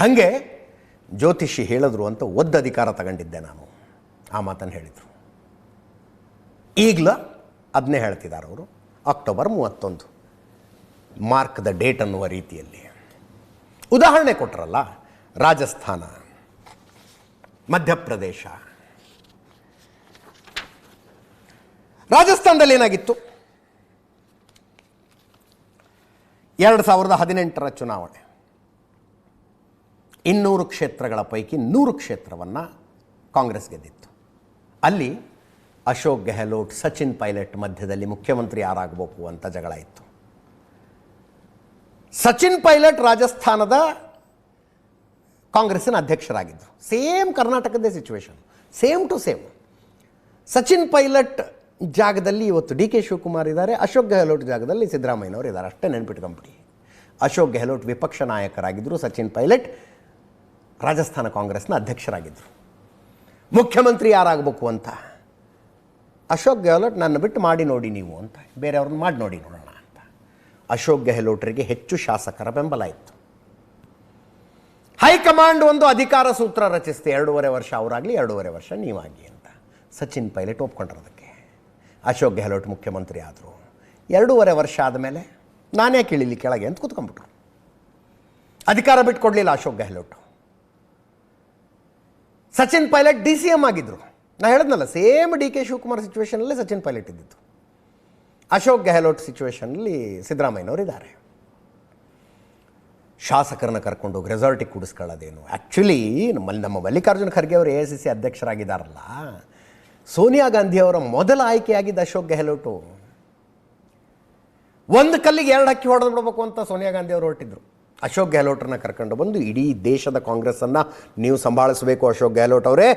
ಹಾಗೆ ಜ್ಯೋತಿಷಿ ಹೇಳಿದ್ರು ಅಂತ ಒದ್ದ ಅಧಿಕಾರ ತಗೊಂಡಿದ್ದೆ ನಾನು. ಆ ಮಾತನ್ನು ಹೇಳಿದರು. ಈಗಲೂ ಅದನ್ನೇ ಹೇಳ್ತಿದ್ದಾರೆ ಅವರು. ಅಕ್ಟೋಬರ್ ಮೂವತ್ತೊಂದು, ಮಾರ್ಕ್ ದ ಡೇಟ್ ಅನ್ನುವ ರೀತಿಯಲ್ಲಿ. ಉದಾಹರಣೆ ಕೊಟ್ಟರಲ್ಲ ರಾಜಸ್ಥಾನ, ಮಧ್ಯಪ್ರದೇಶ. ರಾಜಸ್ಥಾನದಲ್ಲಿ ಏನಾಗಿತ್ತು? ಎರಡು ಸಾವಿರದ ಹದಿನೆಂಟರ ಚುನಾವಣೆ. ಇನ್ನೂರು ಕ್ಷೇತ್ರಗಳ ಪೈಕಿ ನೂರು ಕ್ಷೇತ್ರವನ್ನು ಕಾಂಗ್ರೆಸ್ ಗೆದ್ದಿತ್ತು. ಅಲ್ಲಿ ಅಶೋಕ್ ಗೆಹ್ಲೋಟ್, ಸಚಿನ್ ಪೈಲಟ್ ಮಧ್ಯದಲ್ಲಿ ಮುಖ್ಯಮಂತ್ರಿ ಯಾರಾಗಬೇಕು ಅಂತ ಜಗಳ ಇತ್ತು. ಸಚಿನ್ ಪೈಲಟ್ ರಾಜಸ್ಥಾನದ ಕಾಂಗ್ರೆಸ್ಸಿನ ಅಧ್ಯಕ್ಷರಾಗಿದ್ದರು same ಕರ್ನಾಟಕದ್ದೇ situation same to same. Sachin Pilot ಜಾಗದಲ್ಲಿ ಇವತ್ತು ಡಿ ಕೆ ಶಿವಕುಮಾರ್ ಇದ್ದಾರೆ, ಅಶೋಕ್ ಗೆಹ್ಲೋಟ್ ಜಾಗದಲ್ಲಿ ಸಿದ್ದರಾಮಯ್ಯನವರು ಇದ್ದಾರೆ. ಅಷ್ಟೇ ನೆನ್ಪಿಟ್ಕೊಂಬಿಡಿ. ಅಶೋಕ್ ಗೆಹ್ಲೋಟ್ ವಿಪಕ್ಷ ನಾಯಕರಾಗಿದ್ದರು ಸಚಿನ್ ಪೈಲಟ್ ರಾಜಸ್ಥಾನ ಕಾಂಗ್ರೆಸ್ನ ಅಧ್ಯಕ್ಷರಾಗಿದ್ದರು ಮುಖ್ಯಮಂತ್ರಿ ಯಾರಾಗಬೇಕು ಅಂತ? ಅಶೋಕ್ ಗೆಹ್ಲೋಟ್ ನನ್ನ ಬಿಟ್ಟು ಮಾಡಿ ನೋಡಿ ನೀವು ಅಂತ, ಬೇರೆಯವ್ರನ್ನ ಮಾಡಿ ನೋಡಿ ನೋಡೋಣ ಅಂತ. ಅಶೋಕ್ ಗೆಹ್ಲೋಟ್ರಿಗೆ ಹೆಚ್ಚು ಶಾಸಕರ ಬೆಂಬಲ ಇತ್ತು. ಹೈಕಮಾಂಡ್ ಒಂದು ಅಧಿಕಾರ ಸೂತ್ರ ರಚಿಸ್ತೆ, ಎರಡೂವರೆ ವರ್ಷ ಅವರಾಗಲಿ, ಎರಡೂವರೆ ವರ್ಷ ನೀವಾಗಿ ಅಂತ. ಸಚಿನ್ ಪೈಲಟ್ ಒಪ್ಕೊಂಡಿರೋದಕ್ಕೆ. ಅಶೋಕ್ ಗೆಹ್ಲೋಟ್ ಮುಖ್ಯಮಂತ್ರಿ ಆದರು. ಎರಡೂವರೆ ವರ್ಷ ಆದಮೇಲೆ ನಾನೇ ಕೇಳಿಲಿ ಕೆಳಗೆ ಅಂತ ಕೂತ್ಕೊಂಡ್ಬಿಟ್ರು. ಅಧಿಕಾರ ಬಿಟ್ಕೊಡ್ಲಿಲ್ಲ Ashok Gehlot. Sachin Pilot D C M ಆಗಿದ್ದರು ನಾ ಹೇಳಿದ್ನಲ್ಲ, ಸೇಮ್ ಡಿ ಕೆ ಶಿವಕುಮಾರ್ ಸಿಚುವೇಷನಲ್ಲಿ ಸಚಿನ್ ಪೈಲಟ್ ಇದ್ದಿತ್ತು ಅಶೋಕ್ ಗೆಹ್ಲೋಟ್ ಸಿಚುವೇಶನಲ್ಲಿ ಸಿದ್ದರಾಮಯ್ಯನವರು ಇದ್ದಾರೆ. ಶಾಸಕರನ್ನ ಕರ್ಕೊಂಡು ಹೋಗಿ ರೆಸಾರ್ಟಿಗೆ ಕೂಡಿಸ್ಕೊಳ್ಳೋದೇನು? ಆ್ಯಕ್ಚುಲಿ ನಮ್ಮಲ್ಲಿ ನಮ್ಮ ಮಲ್ಲಿಕಾರ್ಜುನ ಖರ್ಗೆ ಅವರು ಎ ಐ ಸಿ ಸಿ ಅಧ್ಯಕ್ಷರಾಗಿದ್ದಾರಲ್ಲ. ಸೋನಿಯಾ ಗಾಂಧಿ ಅವರ ಮೊದಲ ಆಯ್ಕೆಯಾಗಿದ್ದ ಅಶೋಕ್ ಗೆಹ್ಲೋಟು. ಒಂದು ಕಲ್ಲಿಗೆ ಎರಡು ಹಕ್ಕಿ ಹೊಡೆದು ಬಿಡಬೇಕು ಅಂತ ಸೋನಿಯಾ ಗಾಂಧಿ ಅವರು ಹೊರಟಿದ್ರು. ಅಶೋಕ್ ಗೆಹ್ಲೋಟ್ರನ್ನ ಕರ್ಕೊಂಡು ಬಂದು ಇಡೀ ದೇಶದ ಕಾಂಗ್ರೆಸ್ಸನ್ನು ನೀವು ಸಂಭಾಳಿಸಬೇಕು ಅಶೋಕ್ ಗೆಹ್ಲೋಟ್ ಅವರೇ.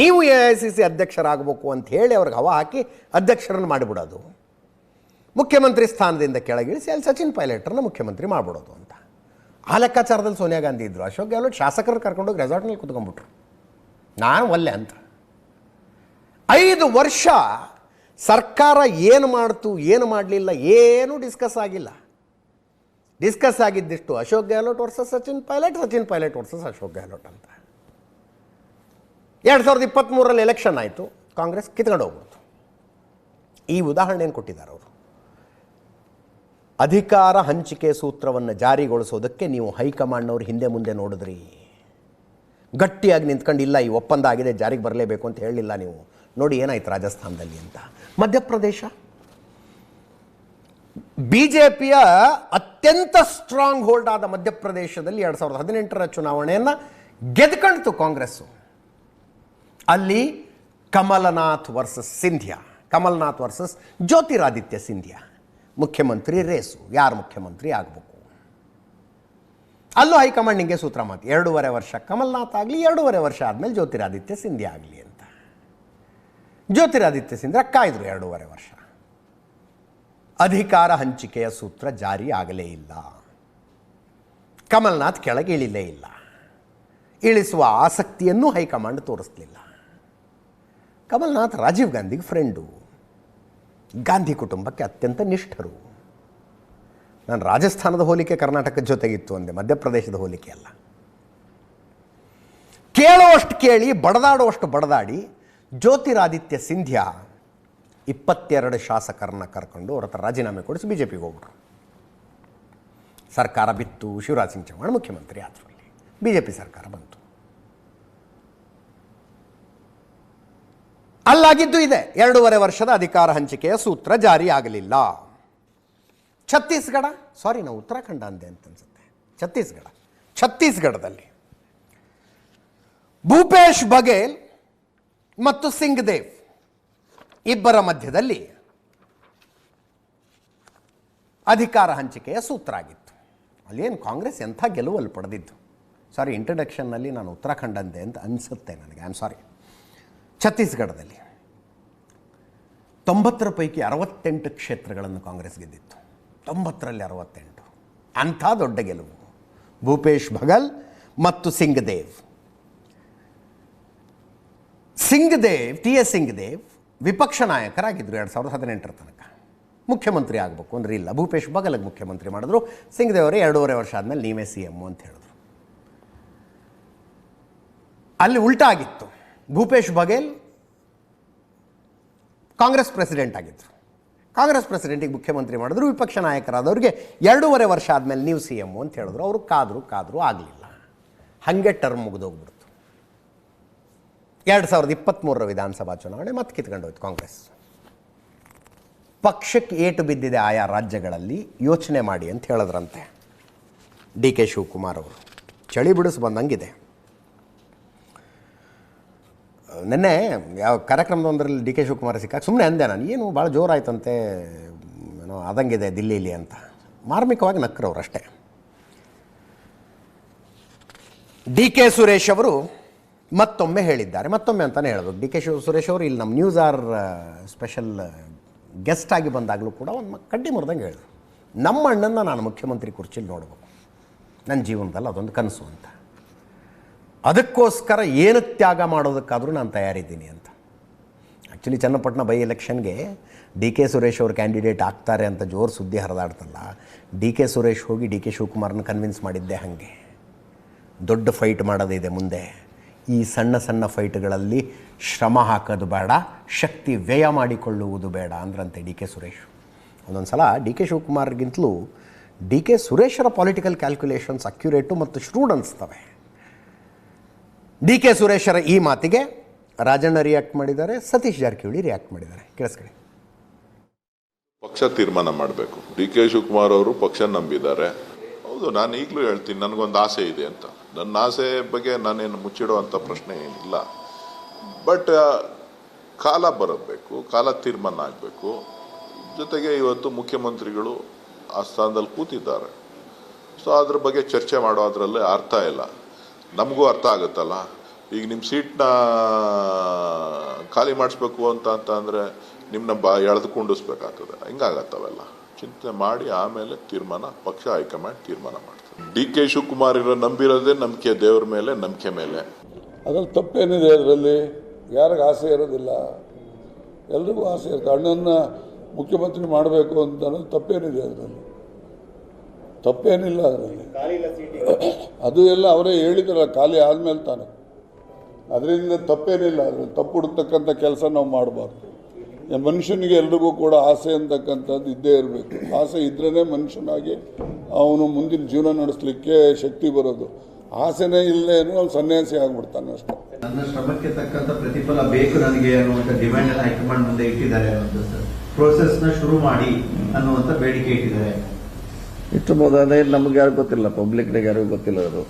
ನೀವು ಎ ಐ ಸಿ ಸಿ ಅಧ್ಯಕ್ಷರಾಗಬೇಕು ಅಂತ ಹೇಳಿ ಅವ್ರಿಗೆ ಹವಾ ಹಾಕಿ ಅಧ್ಯಕ್ಷರನ್ನು ಮಾಡಿಬಿಡೋದು. ಮುಖ್ಯಮಂತ್ರಿ ಸ್ಥಾನದಿಂದ ಕೆಳಗಿಳಿಸಿ ಅಲ್ಲಿ ಸಚಿನ್ ಪೈಲಟ್ರನ್ನ ಮುಖ್ಯಮಂತ್ರಿ ಮಾಡಿಬಿಡೋದು ಅಂತ. ಆ ಲೆಕ್ಕಾಚಾರದಲ್ಲಿ ಸೋನಿಯಾ ಗಾಂಧಿ ಇದ್ದರು ಅಶೋಕ್ ಗೆಹ್ಲೋಟ್ ಶಾಸಕರು ಕರ್ಕೊಂಡೋಗಿ ರೆಸಾರ್ಟ್ನಲ್ಲಿ ಕುತ್ಕೊಂಡ್ಬಿಟ್ರು. ನಾನು ಒಲ್ಲೆ ಅಂತ. ಐದು ವರ್ಷ ಸರ್ಕಾರ ಏನು ಮಾಡ್ತು, ಏನು ಮಾಡಲಿಲ್ಲ, ಏನೂ ಡಿಸ್ಕಸ್ ಆಗಿಲ್ಲ. ಡಿಸ್ಕಸ್ ಆಗಿದ್ದಿಷ್ಟು ಅಶೋಕ್ ಗೆಹ್ಲೋಟ್ ವರ್ಸಸ್ ಸಚಿನ್ ಪೈಲಟ್ ಸಚಿನ್ ಪೈಲಟ್ ವರ್ಸಸ್ ಅಶೋಕ್ ಗೆಹ್ಲೋಟ್ ಅಂತ. ಎರಡು ಸಾವಿರದ ಇಪ್ಪತ್ತ್ಮೂರರಲ್ಲಿ ಎಲೆಕ್ಷನ್ ಆಯಿತು, ಕಾಂಗ್ರೆಸ್ ಕಿತ್ಕೊಂಡು ಹೋಗ್ಬಿಡ್ತು. ಈ ಉದಾಹರಣೆಯನ್ನು ಕೊಟ್ಟಿದ್ದಾರೆ ಅವರು? ಅಧಿಕಾರ ಹಂಚಿಕೆ ಸೂತ್ರವನ್ನು ಜಾರಿಗೊಳಿಸೋದಕ್ಕೆ ನೀವು ಹೈಕಮಾಂಡ್ನವ್ರು ಹಿಂದೆ ಮುಂದೆ ನೋಡಿದ್ರಿ. ಗಟ್ಟಿಯಾಗಿ ನಿಂತ್ಕೊಂಡು, ಇಲ್ಲ, ಈ ಒಪ್ಪಂದ ಆಗಿದೆ, ಜಾರಿಗೆ ಬರಲೇಬೇಕು ಅಂತ ಹೇಳಲಿಲ್ಲ ನೀವು. ನೋಡಿ, ಏನಾಯ್ತು ರಾಜಸ್ಥಾನದಲ್ಲಿ ಅಂತ. ಮಧ್ಯಪ್ರದೇಶ? ಬಿ ಜೆ ಪಿಯ ಅತ್ಯಂತ ಸ್ಟ್ರಾಂಗ್ ಹೋಲ್ಡ್ ಆದ ಮಧ್ಯಪ್ರದೇಶದಲ್ಲಿ ಎರಡು ಸಾವಿರದ ಹದಿನೆಂಟರ ಚುನಾವಣೆಯನ್ನು ಗೆದ್ಕಣ್ತು ಕಾಂಗ್ರೆಸ್ಸು. ಅಲ್ಲಿ ಕಮಲನಾಥ್ ವರ್ಸಸ್ ಸಿಂಧ್ಯಾ. ಕಮಲ್ನಾಥ್ ವರ್ಸಸ್ ಜ್ಯೋತಿರಾದಿತ್ಯ ಸಿಂಧ್ಯಾ. ಮುಖ್ಯಮಂತ್ರಿ ರೇಸು. ಯಾರು ಮುಖ್ಯಮಂತ್ರಿ ಆಗಬೇಕು? ಅಲ್ಲೂ ಹೈಕಮಾಂಡ್ ಹಿಂಗೆ ಸೂತ್ರ ಮಾತು. ಎರಡೂವರೆ ವರ್ಷ ಕಮಲ್ನಾಥ್ ಆಗಲಿ, ಎರಡೂವರೆ ವರ್ಷ ಆದಮೇಲೆ ಜ್ಯೋತಿರಾದಿತ್ಯ ಸಿಂಧ್ಯಾ ಆಗಲಿ ಅಂತ. ಜ್ಯೋತಿರಾದಿತ್ಯ ಸಿಂಧ್ಯಾ ಕಾಯ್ದರು ಎರಡೂವರೆ ವರ್ಷ. ಅಧಿಕಾರ ಹಂಚಿಕೆಯ ಸೂತ್ರ ಜಾರಿ ಆಗಲೇ ಇಲ್ಲ. ಕಮಲ್ನಾಥ್ ಕೆಳಗೆ ಇಳಿಲೇ ಇಲ್ಲ. ಇಳಿಸುವ ಆಸಕ್ತಿಯನ್ನು ಹೈಕಮಾಂಡ್ ತೋರಿಸಲಿಲ್ಲ. ಕಮಲ್ನಾಥ್ ರಾಜೀವ್ ಗಾಂಧಿಗೆ ಫ್ರೆಂಡು. ಗಾಂಧಿ ಕುಟುಂಬಕ್ಕೆ ಅತ್ಯಂತ ನಿಷ್ಠರು. ನಾನು ರಾಜಸ್ಥಾನದ ಹೋಲಿಕೆ ಕರ್ನಾಟಕದ ಜೊತೆಗಿತ್ತು ಅಂದೆ, ಮಧ್ಯಪ್ರದೇಶದ ಹೋಲಿಕೆ ಅಲ್ಲ. ಕೇಳುವಷ್ಟು ಕೇಳಿ, ಬಡದಾಡುವಷ್ಟು ಬಡದಾಡಿ ಜ್ಯೋತಿರಾದಿತ್ಯ ಸಿಂಧ್ಯಾ ಇಪ್ಪತ್ತೆರಡು ಶಾಸಕರನ್ನ ಕರ್ಕೊಂಡು ಅವ್ರ ಹತ್ರ ರಾಜೀನಾಮೆ ಕೊಡಿಸಿ ಬಿ ಜೆ ಪಿಗೆ ಹೋಗ್ಬಿಟ್ರು. ಸರ್ಕಾರ ಬಿತ್ತು, ಶಿವರಾಜ್ ಸಿಂಗ್ ಚೌಹಾಣ್ ಮುಖ್ಯಮಂತ್ರಿ ಆದ್ರಲ್ಲಿ. ಬಿ ಜೆ ಪಿ ಸರ್ಕಾರ ಬಂತು. ಅಲ್ಲಾಗಿದ್ದು ಇದೆ. ಎರಡೂವರೆ ವರ್ಷದ ಅಧಿಕಾರ ಹಂಚಿಕೆಯ ಸೂತ್ರ ಜಾರಿ ಆಗಲಿಲ್ಲ. ಛತ್ತೀಸ್ಗಢ ಸಾರಿ ನಾವು ಉತ್ತರಾಖಂಡ ಅಂದೆ ಅಂತ ಅನ್ಸುತ್ತೆ. ಛತ್ತೀಸ್ಗಢ, ಛತ್ತೀಸ್ಗಢದಲ್ಲಿ ಭೂಪೇಶ್ ಬಘೇಲ್ ಮತ್ತು ಸಿಂಗ್ ದೇವ್. ಇಬ್ಬರ ಮಧ್ಯದಲ್ಲಿ ಅಧಿಕಾರ ಹಂಚಿಕೆಯ ಸೂತ್ರ ಆಗಿತ್ತು. ಅಲ್ಲೇನು ಕಾಂಗ್ರೆಸ್ ಎಂಥ ಗೆಲುವಲ್ಲಿ ಪಡೆದಿದ್ದು? ಸಾರಿ ಇಂಟ್ರಡಕ್ಷನ್ನಲ್ಲಿ ನಾನು ಉತ್ತರಾಖಂಡ ಅಂದೆ ಅಂತ ಅನಿಸುತ್ತೆ ನನಗೆ. ಆಮ್ ಸಾರಿ ಛತ್ತೀಸ್ಗಢದಲ್ಲಿ ತೊಂಬತ್ತರ ಪೈಕಿ ಅರವತ್ತೆಂಟು ಕ್ಷೇತ್ರಗಳನ್ನು ಕಾಂಗ್ರೆಸ್ ಗೆದ್ದಿತ್ತು. ತೊಂಬತ್ತರಲ್ಲಿ ಅರವತ್ತೆಂಟು. ಅಂಥ ದೊಡ್ಡ ಗೆಲುವು. ಭೂಪೇಶ್ ಭಗಲ್ ಮತ್ತು ಸಿಂಗ್ ದೇವ್ ಸಿಂಗ್ ದೇವ್ ಟಿ ಎಸ್ ಸಿಂಗ್ ದೇವ್ ವಿಪಕ್ಷ ನಾಯಕರಾಗಿದ್ದರು ಎರಡು ಸಾವಿರದ ಹದಿನೆಂಟರ ತನಕ. ಮುಖ್ಯಮಂತ್ರಿ ಆಗಬೇಕು ಅಂದರೆ ಇಲ್ಲ. ಭೂಪೇಶ್ ಬಗಲಗ್ ಮುಖ್ಯಮಂತ್ರಿ ಮಾಡಿದ್ರು. ಸಿಂಗ್ ದೇವ್ ಅವರು ಎರಡೂವರೆ ವರ್ಷ ಆದಮೇಲೆ ನೀವೇ ಸಿ ಎಮ್ಮು ಅಂತ ಹೇಳಿದ್ರು. ಅಲ್ಲಿ ಉಲ್ಟಾ ಆಗಿತ್ತು. ಭೂಪೇಶ್ ಬಘೇಲ್ ಕಾಂಗ್ರೆಸ್ ಪ್ರೆಸಿಡೆಂಟ್ ಆಗಿದ್ದರು ಕಾಂಗ್ರೆಸ್ ಪ್ರೆಸಿಡೆಂಟಿಗೆ ಮುಖ್ಯಮಂತ್ರಿ ಮಾಡಿದ್ರು. ವಿಪಕ್ಷ ನಾಯಕರಾದವ್ರಿಗೆ ಎರಡೂವರೆ ವರ್ಷ ಆದಮೇಲೆ ನೀವು ಸಿ ಎಮ್ಮು ಅಂತ ಹೇಳಿದ್ರು. ಅವರು ಕಾದರೂ ಕಾದರೂ ಆಗಲಿಲ್ಲ. ಹಾಗೆ ಟರ್ಮ್ ಮುಗಿದೋಗ್ಬಿಡ್ತು. ಎರಡು ಸಾವಿರದ ಇಪ್ಪತ್ತ್ಮೂರರ ವಿಧಾನಸಭಾ ಚುನಾವಣೆ ಮತ್ತೆ ಕಿತ್ಕೊಂಡು ಹೋಯ್ತು ಕಾಂಗ್ರೆಸ್. ಪಕ್ಷಕ್ಕೆ ಏಟು ಬಿದ್ದಿದೆ ಆಯಾ ರಾಜ್ಯಗಳಲ್ಲಿ ಯೋಚನೆ ಮಾಡಿ ಅಂತ ಹೇಳಿದ್ರಂತೆ ಡಿ ಕೆ ಶಿವಕುಮಾರ್ ಅವರು. ಚಳಿ ಬಿಡಿಸಿ ಬಂದಂಗಿದೆ. ನಿನ್ನೆ ಯಾವ ಕಾರ್ಯಕ್ರಮದೊಂದರಲ್ಲಿ ಡಿ ಕೆ ಶಿವಕುಮಾರ್ ಸಿಕ್ಕಾಗ ಸುಮ್ಮನೆ ಅಂದೆ ನಾನು, ಏನು ಭಾಳ ಜೋರಾಯ್ತಂತೆ, ಏನೋ ಆದಂಗಿದೆ ದಿಲ್ಲಿಲಿ ಅಂತ. ಮಾರ್ಮಿಕವಾಗಿ ನಕ್ಕರವ್ರು ಅಷ್ಟೇ. ಡಿ ಕೆ ಸುರೇಶ್ ಅವರು ಮತ್ತೊಮ್ಮೆ ಹೇಳಿದ್ದಾರೆ. ಮತ್ತೊಮ್ಮೆ ಅಂತಲೇ ಹೇಳೋದು. ಡಿ ಕೆ ಶಿವ ಸುರೇಶ್ ಅವರು ಇಲ್ಲಿ ನಮ್ಮ ನ್ಯೂಸ್ ಆರ್ ಸ್ಪೆಷಲ್ ಗೆಸ್ಟ್ ಆಗಿ ಬಂದಾಗಲೂ ಕೂಡ ಒಂದು ಕಡ್ಡಿ ಮುರಿದಂಗೆ ಹೇಳಿದ್ರು. ನಮ್ಮ ಅಣ್ಣನ ನಾನು ಮುಖ್ಯಮಂತ್ರಿ ಕುರ್ಚಿಲಿ ನೋಡಬೇಕು. ನನ್ನ ಜೀವನದಲ್ಲಿ ಅದೊಂದು ಕನಸು ಅಂತ. ಅದಕ್ಕೋಸ್ಕರ ಏನು ತ್ಯಾಗ ಮಾಡೋದಕ್ಕಾದರೂ ನಾನು ತಯಾರಿದ್ದೀನಿ ಅಂತ. ಆ್ಯಕ್ಚುಲಿ ಚನ್ನಪಟ್ಟಣ ಬೈ ಎಲೆಕ್ಷನ್ಗೆ ಡಿ ಕೆ ಸುರೇಶ್ ಅವರು ಕ್ಯಾಂಡಿಡೇಟ್ ಆಗ್ತಾರೆ ಅಂತ ಜೋರು ಸುದ್ದಿ ಹರಿದಾಡ್ತಲ್ಲ, ಡಿ ಕೆ ಸುರೇಶ್ ಹೋಗಿ ಡಿ ಕೆ ಶಿವಕುಮಾರ್ನ ಕನ್ವಿನ್ಸ್ ಮಾಡಿದ್ದೆ ಹಾಗೆ. ದೊಡ್ಡ ಫೈಟ್ ಮಾಡೋದಿದೆ ಮುಂದೆ. ಈ ಸಣ್ಣ ಸಣ್ಣ ಫೈಟ್ಗಳಲ್ಲಿ ಶ್ರಮ ಹಾಕೋದು ಬೇಡ, ಶಕ್ತಿ ವ್ಯಯ ಮಾಡಿಕೊಳ್ಳುವುದು ಬೇಡ ಅಂದ್ರಂತೆ ಡಿ ಕೆ ಸುರೇಶ್. ಒಂದೊಂದು ಸಲ ಡಿ ಕೆ ಶಿವಕುಮಾರ್ಗಿಂತಲೂ ಡಿ ಕೆ ಸುರೇಶರ ಪಾಲಿಟಿಕಲ್ ಕ್ಯಾಲ್ಕುಲೇಷನ್ಸ್ ಅಕ್ಯುರೇಟು ಮತ್ತು ಶ್ರೂಡ್ ಅನಿಸ್ತವೆ. ಡಿ ಕೆ ಸುರೇಶರ ಈ ಮಾತಿಗೆ ರಾಜಣ್ಣ ರಿಯಾಕ್ಟ್ ಮಾಡಿದ್ದಾರೆ, ಸತೀಶ್ ಜಾರಕಿಹೊಳಿ ರಿಯಾಕ್ಟ್ ಮಾಡಿದ್ದಾರೆ. ಕೇಳಿಸ್ಕೊಳ್ಳಿ. ಪಕ್ಷ ತೀರ್ಮಾನ ಮಾಡಬೇಕು. ಡಿ ಕೆ ಶಿವಕುಮಾರ್ ಅವರು ಪಕ್ಷ ನಂಬಿದ್ದಾರೆ. ಹೌದು, ನಾನು ಈಗಲೂ ಹೇಳ್ತೀನಿ, ನನಗೊಂದು ಆಸೆ ಇದೆ ಅಂತ. ನನ್ನ ಆಸೆ ಬಗ್ಗೆ ನಾನೇನು ಮುಚ್ಚಿಡುವಂಥ ಪ್ರಶ್ನೆ ಏನಿಲ್ಲ. ಬಟ್ ಕಾಲ ಬರಬೇಕು, ಕಾಲ ತೀರ್ಮಾನ ಆಗಬೇಕು. ಜೊತೆಗೆ ಇವತ್ತು ಮುಖ್ಯಮಂತ್ರಿಗಳು ಆ ಸ್ಥಾನದಲ್ಲಿ ಕೂತಿದ್ದಾರೆ. ಸೊ ಅದ್ರ ಬಗ್ಗೆ ಚರ್ಚೆ ಮಾಡೋದ್ರಲ್ಲಿ ಅರ್ಥ ಇಲ್ಲ. ನಮಗೂ ಅರ್ಥ ಆಗುತ್ತಲ್ಲ. ಈಗ ನಿಮ್ಮ ಸೀಟ್ನ ಖಾಲಿ ಮಾಡಿಸ್ಬೇಕು ಅಂತ ಅಂತ ಅಂದರೆ ನಿಮ್ಮನ್ನ ಬಾ ಎಳೆದು ಕುಂಡಿಸ್ಬೇಕಾಗ್ತದೆ. ಹಿಂಗಾಗತ್ತವೆಲ್ಲ. ಚಿಂತೆ ಮಾಡಿ ಆಮೇಲೆ ತೀರ್ಮಾನ, ಪಕ್ಷ ಹೈಕಮಾಂಡ್ ತೀರ್ಮಾನ ಮಾಡ್ತಾರೆ ಡಿ ಕೆ ಶಿವಕುಮಾರ್ ಇರೋ ನಂಬಿರೋದೇ ನಂಬಿಕೆ ದೇವ್ರ ಮೇಲೆ, ನಂಬಿಕೆ ಮೇಲೆ. ಅದ್ರಲ್ಲಿ ತಪ್ಪೇನಿದೆ ಅದರಲ್ಲಿ? ಯಾರಿಗೆ ಆಸೆ ಇರೋದಿಲ್ಲ. ಎಲ್ರಿಗೂ ಆಸೆ ಇರುತ್ತೆ. ಅಣ್ಣನ ಮುಖ್ಯಮಂತ್ರಿ ಮಾಡಬೇಕು ಅಂತ ಅನ್ನೋದು ತಪ್ಪೇನಿದೆ ಅದರಲ್ಲಿ. ತಪ್ಪೇನಿಲ್ಲ ಅದರಲ್ಲಿ. ಅದು ಎಲ್ಲ ಅವರೇ ಹೇಳಿದ್ರಲ್ಲ, ಖಾಲಿ ಆದಮೇಲೆ ತಾನೆ. ಅದರಿಂದ ತಪ್ಪೇನಿಲ್ಲ. ಅದರಲ್ಲಿ ತಪ್ಪು ಹುಡುಕ್ತಕ್ಕಂಥ ಕೆಲಸ ನಾವು ಮಾಡಬಾರ್ದು. ಮನುಷ್ಯನಿಗೆ ಎಲ್ರಿಗೂ ಕೂಡ ಆಸೆ ಅಂತಕ್ಕಂಥದ್ದು ಇದ್ದೇ ಇರಬೇಕು. ಆಸೆ ಇದ್ರೇ ಮನುಷ್ಯನಾಗಿ ಅವನು ಮುಂದಿನ ಜೀವನ ನಡೆಸಲಿಕ್ಕೆ ಶಕ್ತಿ ಬರೋದು. ಆಸೆನೇ ಇಲ್ಲದೆ ಅವ್ನು ಸನ್ಯಾಸಿ ಆಗ್ಬಿಡ್ತಾನೆ ಅಷ್ಟೇ. ನನ್ನ ಶ್ರಮಕ್ಕೆ ತಕ್ಕಂತ ಪ್ರತಿಫಲ ಬೇಕು ನನಗೆ ಅನ್ನುವಂಥ ಡಿಮ್ಯಾಂಡ್ ಅನ್ನು ಹೈಕಮಾಂಡ್ ಮುಂದೆ ಇಟ್ಟಿದ್ದಾರೆ ಪ್ರೋಸೆಸ್ನ ಶುರು ಮಾಡಿ ಅನ್ನುವಂತ ಬೇಡಿಕೆ ಇಟ್ಟಿದ್ದಾರೆ. ಇಷ್ಟು ನಮ್ಗೆ ಯಾರು ಗೊತ್ತಿಲ್ಲ ಪಬ್ಲಿಕ್ನಾಗ ಯಾರಿಗೂ ಗೊತ್ತಿಲ್ಲ ಅದು.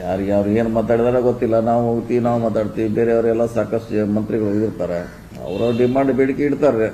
ಯಾರಿಗೆ ಅವ್ರು ಏನು ಮಾತಾಡಿದಾರೆ ಗೊತ್ತಿಲ್ಲ. ನಾವು ಹೋಗ್ತೀವಿ ನಾವು ಮಾತಾಡ್ತೀವಿ ಬೇರೆಯವರೆಲ್ಲ ಸಾಕಷ್ಟು ಮಂತ್ರಿಗಳು ಇರ್ತಾರೆ ಅವರ ಡಿಮಾಂಡ್ ಬೇಡಿಕೆ ಇಡ್ತಾರೆ.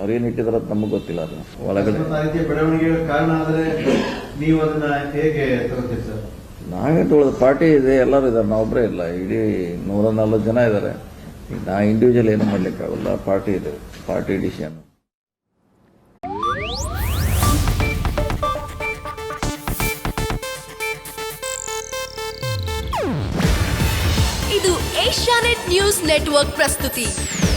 ಅವ್ರೇನು ಇಟ್ಟಿದ್ರ ನಮಗ್ ಅಂತ ನಮಗೆ ಗೊತ್ತಿಲ್ಲ ಅದು. ಒಳಗಡೆ. ಆ ಕಾರಣ ಆದ್ರೆ ನೀವು ತೊಳೆದ ಪಾರ್ಟಿ ಇದೆ ಎಲ್ಲರೂ ಇದ್ದಾರೆ. ನಾವೊಬ್ಬರೇ ಇಲ್ಲ. ಇಡೀ ನೂರ ನಲ್ವತ್ತು ಜನ ಇದ್ದಾರೆ. ನಾ ಇಂಡಿವಿಜುವಲ್ ಏನು ಮಾಡ್ಲಿಕ್ಕಾಗಲ್ಲ. ಪಾರ್ಟಿ ಇದೆ. ಪಾರ್ಟಿ ಡಿಸಿಷನ್ ಇದು ಏಷ್ಯಾನೆಟ್ ನ್ಯೂಸ್ ನೆಟ್ವರ್ಕ್ ಪ್ರಸ್ತುತಿ.